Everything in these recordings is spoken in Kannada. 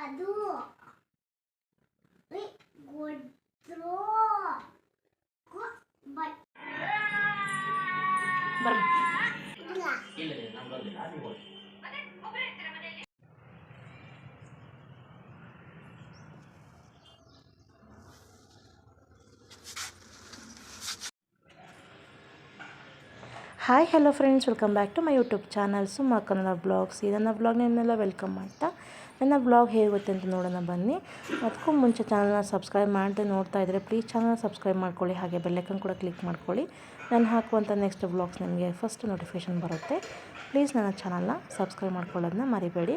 ಅದು. Hi hello friends welcome back to my YouTube channel Suma Kannada blogs ಇದನ್ನು ಬ್ಲಾಗ್ನೆಲ್ಲ ವೆಲ್ಕಮ್ ಮಾಡ್ತಾ ನನ್ನ ಬ್ಲಾಗ್ ಹೇಗುತ್ತೆ ಅಂತ ನೋಡೋಣ ಬನ್ನಿ. ಅದಕ್ಕೂ ಮುಂಚೆ ಚಾನಲ್ನ ಸಬ್ಸ್ಕ್ರೈಬ್ ಮಾಡದೆ ನೋಡ್ತಾ ಇದ್ದರೆ ಪ್ಲೀಸ್ ಚಾನಲ್ನ ಸಬ್ಸ್ಕ್ರೈಬ್ ಮಾಡ್ಕೊಳ್ಳಿ, ಹಾಗೆ ಬೆಲ್ಲೈಕನ್ ಕೂಡ ಕ್ಲಿಕ್ ಮಾಡ್ಕೊಳ್ಳಿ. ನಾನು ಹಾಕುವಂಥ ನೆಕ್ಸ್ಟ್ ಬ್ಲಾಗ್ಸ್ ನಿಮಗೆ ಫಸ್ಟ್ ನೋಟಿಫಿಕೇಷನ್ ಬರುತ್ತೆ. ಪ್ಲೀಸ್ ನನ್ನ ಚಾನಲ್ನ ಸಬ್ಸ್ಕ್ರೈಬ್ ಮಾಡ್ಕೊಳ್ಳೋದನ್ನ ಮರಿಬೇಡಿ.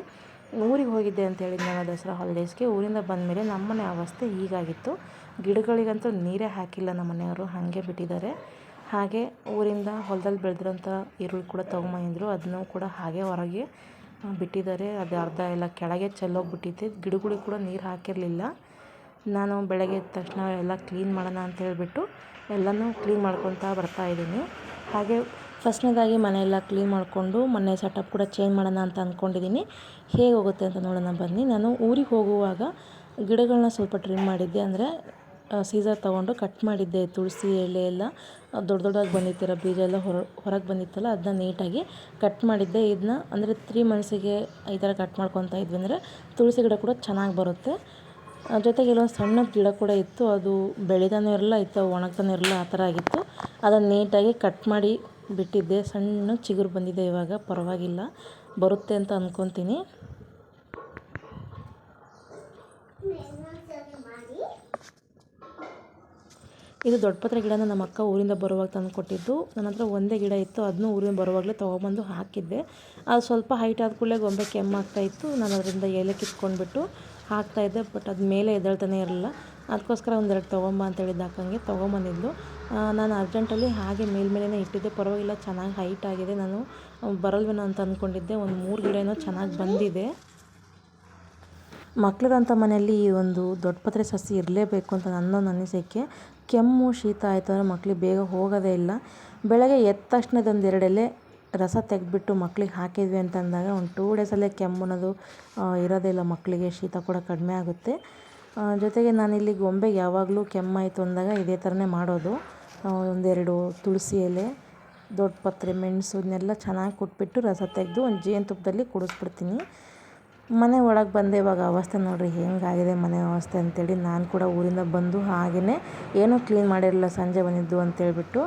ಊರಿಗೆ ಹೋಗಿದ್ದೆ ಅಂತ ನಾನು ದಸರಾ ಹಾಲಿಡೇಸ್ಗೆ ಊರಿಂದ ಬಂದಮೇಲೆ ನಮ್ಮನೆ ಅವಸ್ಥೆ ಹೀಗಾಗಿತ್ತು. ಗಿಡಗಳಿಗಂತೂ ನೀರೇ ಹಾಕಿಲ್ಲ ನಮ್ಮ ಮನೆಯವರು, ಹಾಗೆ ಬಿಟ್ಟಿದ್ದಾರೆ. ಹಾಗೆ ಊರಿಂದ ಹೊಲದಲ್ಲಿ ಬೆಳೆದಿರೋಂಥ ಈರುಳ್ಳಿ ಕೂಡ ತೊಗೊಂಬಂದಿದ್ರು, ಅದನ್ನು ಕೂಡ ಹಾಗೆ ಹೊರಗೆ ಬಿಟ್ಟಿದ್ದಾರೆ. ಅದು ಅರ್ಧ ಎಲ್ಲ ಕೆಳಗೆ ಚೆಲ್ಲೋಗ್ಬಿಟ್ಟಿದೆ. ಗಿಡಗಳಿಗೆ ಕೂಡ ನೀರು ಹಾಕಿರಲಿಲ್ಲ. ನಾನು ಬೆಳಗ್ಗೆ ಎದ್ದ ತಕ್ಷಣ ಎಲ್ಲ ಕ್ಲೀನ್ ಮಾಡೋಣ ಅಂತ ಹೇಳಿಬಿಟ್ಟು ಎಲ್ಲನೂ ಕ್ಲೀನ್ ಮಾಡ್ಕೊತಾ ಬರ್ತಾ ಇದ್ದೀನಿ. ಹಾಗೆ ಫಸ್ಟ್ನೇದಾಗಿ ಮನೆಯೆಲ್ಲ ಕ್ಲೀನ್ ಮಾಡಿಕೊಂಡು ಮನೆ ಸೆಟಪ್ ಕೂಡ ಚೇಂಜ್ ಮಾಡೋಣ ಅಂತ ಅಂದ್ಕೊಂಡಿದ್ದೀನಿ ಹೇಗೆ ಹೋಗುತ್ತೆ ಅಂತ ನೋಡೋಣ ಬನ್ನಿ. ನಾನು ಊರಿಗೆ ಹೋಗುವಾಗ ಗಿಡಗಳನ್ನ ಸ್ವಲ್ಪ ಟ್ರಿಮ್ ಮಾಡಿದ್ದೆ. ಅಂದರೆ ಸೀಸರ್ ತೊಗೊಂಡು ಕಟ್ ಮಾಡಿದ್ದೆ ತುಳಸಿ ಎಲೆ ಎಲ್ಲ. ದೊಡ್ಡ ದೊಡ್ಡದಾಗಿ ಬಂದಿತ್ತಿರೋ ಬೀಜ ಎಲ್ಲ ಹೊರ, ಹೊರಗೆ ಬಂದಿತ್ತಲ್ಲ, ಅದನ್ನ ನೀಟಾಗಿ ಕಟ್ ಮಾಡಿದ್ದೆ. ಇದನ್ನ ಅಂದರೆ ತ್ರೀ ಮಂತ್ಸಿಗೆ ಈ ಥರ ಕಟ್ ಮಾಡ್ಕೊತಾ ಇದ್ವಿ ಅಂದರೆ ತುಳಸಿ ಗಿಡ ಕೂಡ ಚೆನ್ನಾಗಿ ಬರುತ್ತೆ. ಜೊತೆಗೆ ಇಲ್ಲೊಂದು ಸಣ್ಣ ಗಿಡ ಕೂಡ ಇತ್ತು, ಅದು ಬೆಳಿತಾನೂ ಇರಲ್ಲ, ಇತ್ತು ಒಣಗ್ತಾನೂ ಇರಲ್ಲ, ಆ ಥರ ಆಗಿತ್ತು. ಅದನ್ನು ನೀಟಾಗಿ ಕಟ್ ಮಾಡಿ ಬಿಟ್ಟಿದ್ದೆ. ಸಣ್ಣ ಚಿಗುರು ಬಂದಿದೆ ಇವಾಗ, ಪರವಾಗಿಲ್ಲ, ಬರುತ್ತೆ ಅಂತ ಅಂದ್ಕೊತೀನಿ ಇನ್ನೊಂದ್ಸರಿ ಮಾಡಿ ಇದು ದೊಡ್ಡಪತ್ರೆ ಗಿಡನ ನಮ್ಮ ಅಕ್ಕ ಊರಿಂದ ಬರುವಾಗ ತಂದು ಕೊಟ್ಟಿದ್ದು. ನನ್ನ ಹತ್ರ ಒಂದೇ ಗಿಡ ಇತ್ತು ಅದನ್ನು ಊರಿಂದ ಬರುವಾಗಲೇ ತೊಗೊಬಂದು ಹಾಕಿದ್ದೆ. ಅದು ಸ್ವಲ್ಪ ಹೈಟ್ ಆದ ಕೂಡಲೇ ಗೊಂಬೆ ಕೆಮ್ಮಾಗ್ತಾ ಇತ್ತು. ನಾನು ಅದರಿಂದ ಎಲೆ ಕಿತ್ಕೊಂಡ್ಬಿಟ್ಟು ಹಾಕ್ತಾಯಿದ್ದೆ ಬಟ್ ಅದು ಮೇಲೆ ಎದ್ದೇಳ್ತಾನೆ ಇರಲಿಲ್ಲ. ಅದಕ್ಕೋಸ್ಕರ ಒಂದೆರಡು ತೊಗೊಂಬ ಅಂತ ಹಾಕಂಗೆ ತೊಗೊಂಬಂದಿದ್ದು. ನಾನು ಅರ್ಜೆಂಟಲ್ಲಿ ಹಾಗೆ ಮೇಲ್ಮೇಲೆ ಇಟ್ಟಿದ್ದೆ. ಪರವಾಗಿಲ್ಲ, ಚೆನ್ನಾಗಿ ಹೈಟ್ ಆಗಿದೆ. ನಾನು ಬರಲ್ವೇನೋ ಅಂತ ಅಂದ್ಕೊಂಡಿದ್ದೆ ಒಂದು ಮೂರು ಗಿಡ ಏನೋ ಚೆನ್ನಾಗಿ ಬಂದಿದೆ. ಮಕ್ಕಳಿರೋಂಥ ಮನೆಯಲ್ಲಿ ಈ ಒಂದು ದೊಡ್ಡಪತ್ರೆ ಸಸಿ ಇರಲೇಬೇಕು ಅಂತ ನನ್ನೊಂದು ಅನಿಸಿಕೆ. ಕೆಮ್ಮು, ಶೀತ ಆಯಿತು ಅಂದರೆ ಮಕ್ಳಿಗೆ ಬೇಗ ಹೋಗೋದೇ ಇಲ್ಲ. ಬೆಳಗ್ಗೆ ಎದ್ದ ತಕ್ಷಣ ಇದೊಂದು ಎರಡು ಎಲೆ ರಸ ತೆಗೆದ್ಬಿಟ್ಟು ಮಕ್ಳಿಗೆ ಹಾಕಿದ್ವಿ ಅಂತ ಅಂದಾಗ ಒಂದು ಟೂ ಡೇಸಲ್ಲೇ ಕೆಮ್ಮು ಅನ್ನೋದು ಇರೋದಿಲ್ಲ ಮಕ್ಕಳಿಗೆ ಶೀತ ಕೂಡ ಕಡಿಮೆ ಆಗುತ್ತೆ. ಜೊತೆಗೆ ಜೊತೆಗೆ ನಾನಿಲ್ಲಿ ಗೊಂಬೆಗೆ ಯಾವಾಗಲೂ ಕೆಮ್ಮಾಯಿತು ಅಂದಾಗ ಇದೇ ಥರನೇ ಮಾಡೋದು. ಒಂದೆರಡು ತುಳಸಿ ಎಲೆ, ದೊಡ್ಡ ಪತ್ರೆ, ಮೆಣಸು, ಇದನ್ನೆಲ್ಲ ಚೆನ್ನಾಗಿ ಕುಟ್ಬಿಟ್ಟು ರಸ ತೆಗೆದು ಒಂದು ಜೇನುತುಪ್ಪದಲ್ಲಿ ಕುಡಿಸ್ಬಿಡ್ತೀನಿ. ಮನೆ ಒಳಗೆ ಬಂದೆ, ಇವಾಗ ಅವಸ್ಥೆ ನೋಡಿರಿ ಹೆಂಗಾಗಿದೆ ಮನೆ ಅವಸ್ಥೆ ಅಂತೇಳಿ ನಾನು ಕೂಡ ಊರಿಂದ ಬಂದು ಹಾಗೆಯೇ ಏನೂ ಕ್ಲೀನ್ ಮಾಡಿರಲಿಲ್ಲ, ಸಂಜೆ ಬಂದಿದ್ದು ಅಂತೇಳ್ಬಿಟ್ಟು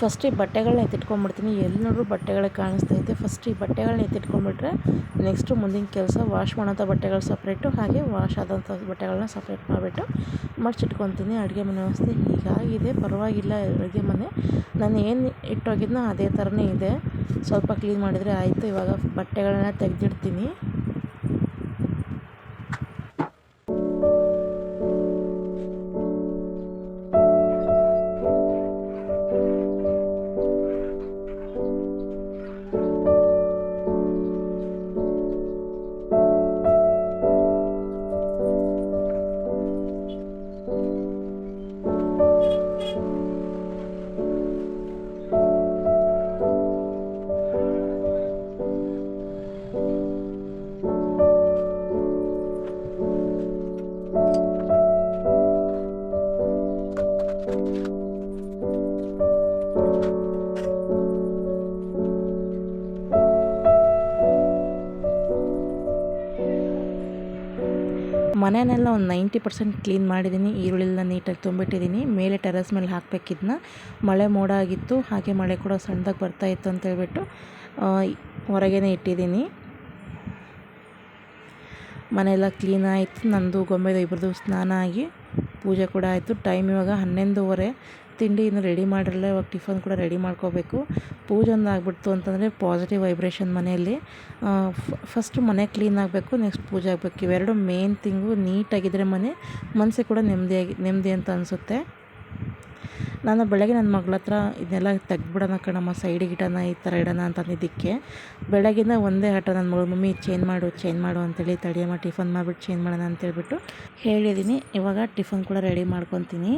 ಫಸ್ಟ್ ಈ ಬಟ್ಟೆಗಳನ್ನ ಎತ್ತಿಟ್ಕೊಂಡ್ಬಿಡ್ತೀನಿ ಎಲ್ಲಿ ನೋಡಿದ್ರು ಬಟ್ಟೆಗಳೇ ಕಾಣಿಸ್ತೈತೆ ಫಸ್ಟ್ ಈ ಬಟ್ಟೆಗಳನ್ನ ಎತ್ತಿಟ್ಕೊಂಡ್ಬಿಟ್ರೆ ನೆಕ್ಸ್ಟು ಮುಂದಿನ ಕೆಲಸ ವಾಶ್ ಮಾಡೋಂಥ ಬಟ್ಟೆಗಳು ಸಪ್ರೇಟು ಹಾಗೆ ವಾಶ್ ಆದಂಥ ಬಟ್ಟೆಗಳನ್ನ ಸಪ್ರೇಟ್ ಮಾಡಿಬಿಟ್ಟು ಮಡ್ಚಿಟ್ಕೊತೀನಿ ಅಡುಗೆ ಮನೆ ವ್ಯವಸ್ಥೆ ಹೀಗಾಗಿದೆ, ಪರವಾಗಿಲ್ಲ ಅಡುಗೆ ಮನೆ. ನಾನು ಏನು ಇಟ್ಟೋಗಿದ್ನೋ ಅದೇ ಥರನೇ ಇದೆ. ಸ್ವಲ್ಪ ಕ್ಲೀನ್ ಮಾಡಿದರೆ ಆಯಿತು, ಇವಾಗ ಬಟ್ಟೆಗಳನ್ನ ತೆಗೆದಿಡ್ತೀನಿ. ಮನೆಯನ್ನೆಲ್ಲ ಒಂದು ನೈಂಟಿ ಪರ್ಸೆಂಟ್ ಕ್ಲೀನ್ ಮಾಡಿದ್ದೀನಿ ಈರುಳ್ಳಿಲ್ಲ ನೀಟಾಗಿ ತುಂಬಿಟ್ಟಿದ್ದೀನಿ, ಮೇಲೆ ಟೆರೆಸ್ ಮೇಲೆ ಹಾಕಬೇಕಿದ್ನ ಮಳೆ ಮೋಡ ಆಗಿತ್ತು, ಹಾಗೆ ಮಳೆ ಕೂಡ ಸಣ್ಣದಾಗಿ ಬರ್ತಾ ಇತ್ತು ಅಂತ ಹೇಳ್ಬಿಟ್ಟು ಹೊರಗೇ ಇಟ್ಟಿದ್ದೀನಿ. ಮನೆಯೆಲ್ಲ ಕ್ಲೀನ್ ಆಯಿತು, ನಂದು ಗೊಂಬೆದು ಇಬ್ಬರದು ಸ್ನಾನ ಆಗಿ ಪೂಜೆ ಕೂಡ ಆಯಿತು. ಟೈಮ್ ಇವಾಗ ಹನ್ನೊಂದುವರೆ. ತಿಂಡಿ ಇನ್ನು ರೆಡಿ ಮಾಡಿರಲ್ಲ, ಇವಾಗ ಟಿಫನ್ ಕೂಡ ರೆಡಿ ಮಾಡ್ಕೋಬೇಕು. ಪೂಜೆ ಒಂದು ಆಗ್ಬಿಡ್ತು ಅಂತಂದರೆ ಪಾಸಿಟಿವ್ ವೈಬ್ರೇಷನ್ ಮನೆಯಲ್ಲಿ. ಫಸ್ಟ್ ಮನೆ ಕ್ಲೀನ್ ಆಗಬೇಕು ನೆಕ್ಸ್ಟ್ ಪೂಜೆ ಆಗಬೇಕು. ಇವೆರಡು ಮೇನ್ ತಿಂಗು ನೀಟಾಗಿದ್ದರೆ ಮನೆ ಮನಸ್ಸಿಗೆ ಕೂಡ ನೆಮ್ಮದಿಯಾಗಿ, ನೆಮ್ಮದಿ ಅಂತ ಅನಿಸುತ್ತೆ. ನಾನು ಬೆಳಗ್ಗೆ ನನ್ನ ಮಗಳ ಹತ್ರ ಇದನ್ನೆಲ್ಲ ತೆಗ್ದುಬಿಡೋಣ ಕಣಮ್ಮ ಸೈಡಿಗೆ ಇಡೋಣ, ಈ ಥರ ಇಡೋಣ ಅಂತಂದಿದ್ದಕ್ಕೆ ಬೆಳಗಿನ ಒಂದೇ ಆಟ ನನ್ನ ಮಗಳು, ಮಮ್ಮಿ ಚೇಂಜ್ ಮಾಡು ಚೇಂಜ್ ಮಾಡು ಅಂತೇಳಿ ತಡಿಯಮ್ಮ ಟಿಫನ್ ಮಾಡಿಬಿಟ್ಟು ಚೇಂಜ್ ಮಾಡೋಣ ಅಂತೇಳ್ಬಿಟ್ಟು ಹೇಳಿದ್ದೀನಿ. ಇವಾಗ ಟಿಫನ್ ಕೂಡ ರೆಡಿ ಮಾಡ್ಕೊತೀನಿ.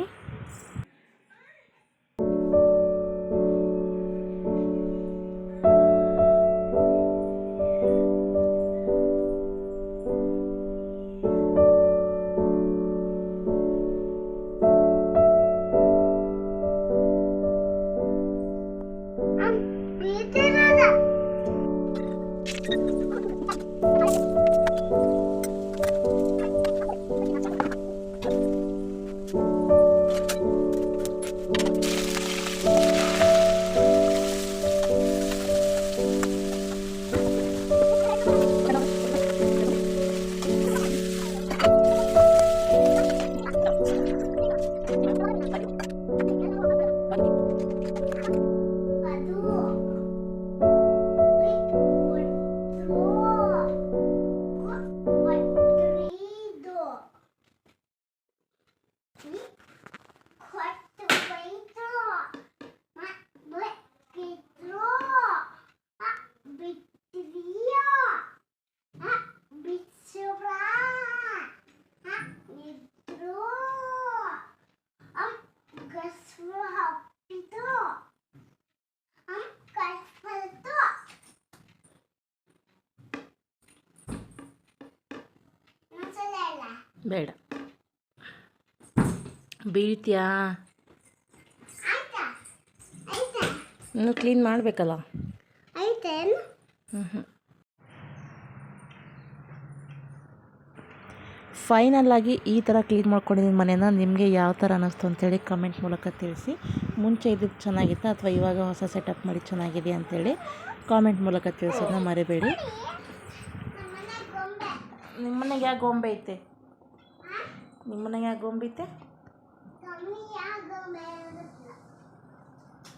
ಬೇಡ. ಬೀಳ್ತೀಯಾ? ಇನ್ನು ಕ್ಲೀನ್ ಮಾಡಬೇಕಲ್ಲ? ಹ್ಞೂ ಹ್ಞೂ ಫೈನಲ್ ಆಗಿ ಈ ಥರ ಕ್ಲೀನ್ ಮಾಡ್ಕೊಂಡಿದ್ದೀನಿ ಮನೇನ. ನಿಮಗೆ ಯಾವ ಥರ ಅನ್ನಿಸ್ತು ಅಂತೇಳಿ ಕಮೆಂಟ್ ಮೂಲಕ ತಿಳಿಸಿ. ಮುಂಚೆ ಇದ್ದಿದ್ದು ಚೆನ್ನಾಗಿತ್ತಾ? ಅಥವಾ ಇವಾಗ ಹೊಸ ಸೆಟಪ್ ಮಾಡಿ ಚೆನ್ನಾಗಿದೆ ಅಂತೇಳಿ ಕಾಮೆಂಟ್ ಮೂಲಕ ತಿಳಿಸೋದನ್ನ ಮರಿಬೇಡಿ. ನಿಮ್ಮ ಮನೆಗೆ ಯಾವ ಗೊಂಬೆ ಐತೆ? ನಿಮ್ಮ ಮನೆಗೆ ಯಾವ ಗೊಂಬೆ ಐತೆ? ಕಮ್ಮಿ ಯಾವ ಗೊಂಬೆ ಇರುತ್ತಲ್ಲ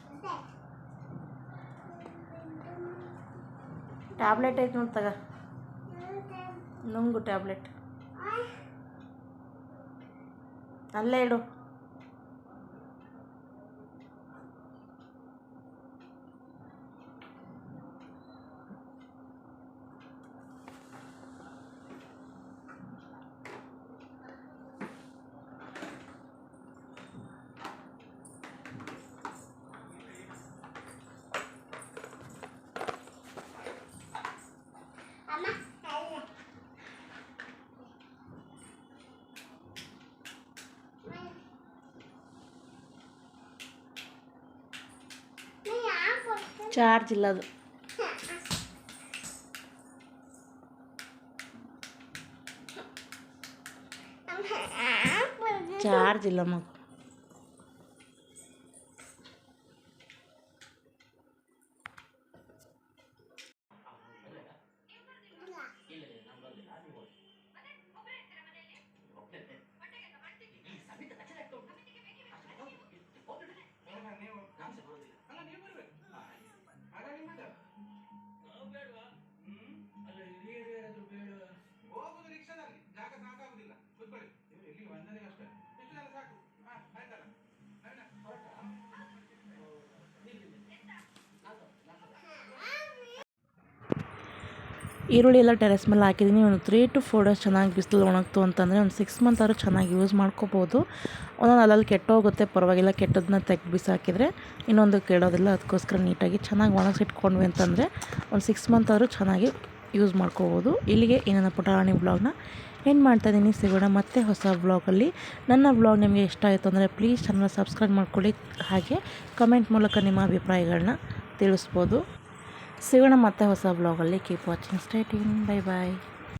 ಮತ್ತೆ ಟ್ಯಾಬ್ಲೆಟ್ ಐತೆ ನೋಡಿ ತಗ. ನುಂಗು ಟ್ಯಾಬ್ಲೆಟ್ ಅಲ್ಲೇ ಇಡು ಅಮ್ಮ ಅಲ್ಲ ನೀ ಯಾವ ಕೊಡ್ತೀನಿ ಚಾರ್ಜ್ ಇಲ್ಲ ಅದು ಚಾರ್ಜ್ ಇಲ್ಲ ಮಗು. ಈರುಳ್ಳಿ ಎಲ್ಲ ಟೆರೆಸ್ ಮೇಲೆ ಹಾಕಿದ್ದೀನಿ. ಒಂದು ತ್ರೀ ಟು ಫೋರ್ ಡೇಸ್ ಚೆನ್ನಾಗಿ ಬಿಸಿಲು ಒಣಗ್ತು ಅಂತಂದರೆ ಒಂದು ಸಿಕ್ಸ್ ಮಂತ್ ಆದರೂ ಚೆನ್ನಾಗಿ ಯೂಸ್ ಮಾಡ್ಕೋಬೋದು. ಒಂದೊಂದು ಅಲ್ಲಲ್ಲಿ ಕೆಟ್ಟೋಗುತ್ತೆ, ಪರವಾಗಿಲ್ಲ. ಕೆಟ್ಟದನ್ನ ತೆಗ್ದು ಬಿಸಾಕಿದರೆ ಇನ್ನೊಂದು ಕೆಡೋದಿಲ್ಲ. ಅದಕ್ಕೋಸ್ಕರ ನೀಟಾಗಿ ಚೆನ್ನಾಗಿ ಒಣಗಿಸಿಟ್ಕೊಂಡ್ವಿ ಅಂತಂದರೆ ಒಂದು ಸಿಕ್ಸ್ ಮಂತ್ ಆದರೂ ಚೆನ್ನಾಗಿ ಯೂಸ್ ಮಾಡ್ಕೋಬೋದು. ಇಲ್ಲಿಗೆ ಏನೇನು ಪುಟಾಣಿ ಬ್ಲಾಗ್ನ ಏನು ಮಾಡ್ತಾಯಿದ್ದೀನಿ ಸಿಗೋಣ ಮತ್ತೆ ಹೊಸ ಬ್ಲಾಗಲ್ಲಿ ನನ್ನ ಬ್ಲಾಗ್ ನಿಮಗೆ ಇಷ್ಟ ಆಯಿತು ಅಂದರೆ ಪ್ಲೀಸ್ ಚಾನಲ್ ಸಬ್ಸ್ಕ್ರೈಬ್ ಮಾಡ್ಕೊಳ್ಳಿ. ಹಾಗೆ ಕಮೆಂಟ್ ಮೂಲಕ ನಿಮ್ಮ ಅಭಿಪ್ರಾಯಗಳನ್ನ ತಿಳಿಸ್ಬೋದು. ಸಿಗೋಣ ಮತ್ತೆ ಹೊಸ ಬ್ಲಾಗಲ್ಲಿ keep watching stating bye bye